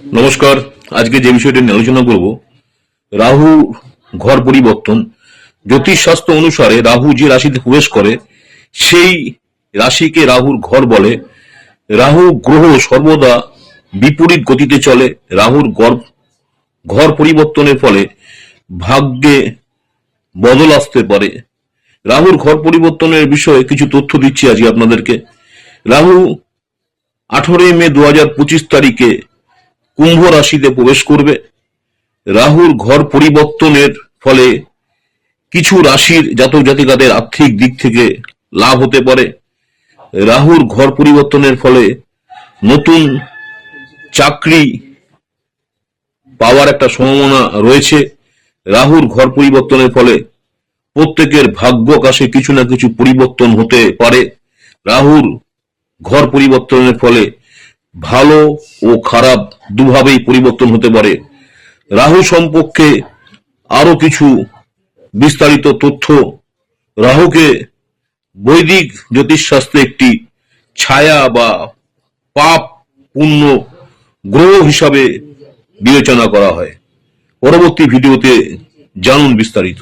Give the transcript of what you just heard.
নমস্কার। আজকে যে বিষয়টি নিয়ে আলোচনা করব, রাহু ঘর পরিবর্তন, জ্যোতিষ শাস্ত্র অনুসারে রাহু যে রাশিতে প্রবেশ করে, সেই রাশিকে রাহুর ঘর বলে। রাহু গ্রহ সর্বদা বিপরীত গতিতে চলে। রাহুর ঘর ঘর পরিবর্তনের ফলে ভাগ্যে বদল আসতে পারে। রাহুর ঘর পরিবর্তনের বিষয়ে কিছু তথ্য দিচ্ছি আজকে আপনাদেরকে। রাহু আঠারোই মে দু হাজার পঁচিশ তারিখে কুম্ভ রাশিতে প্রবেশ করবে। রাহুর ঘর পরিবর্তনের ফলে কিছু রাশির জাতক জাতিকাদের আর্থিক দিক থেকে লাভ হতে পারে। রাহুর ঘর পরিবর্তনের ফলে নতুন চাকরি পাওয়ার একটা সম্ভাবনা রয়েছে। রাহুর ঘর পরিবর্তনের ফলে প্রত্যেকের ভাগ্য আকাশে কিছু না কিছু পরিবর্তন হতে পারে। রাহুর ঘর পরিবর্তনের ফলে ভালো ও খারাপ দুভাবেই পরিবর্তন হতে পারে। রাহু সম্পর্কে আরও কিছু বিস্তারিত তথ্য। রাহুকে বৈদিক জ্যোতিষশাস্ত্রে একটি ছায়া বা পাপ পুণ্য গ্রহ হিসাবে বিবেচনা করা হয়। পরবর্তী ভিডিওতে জানুন বিস্তারিত।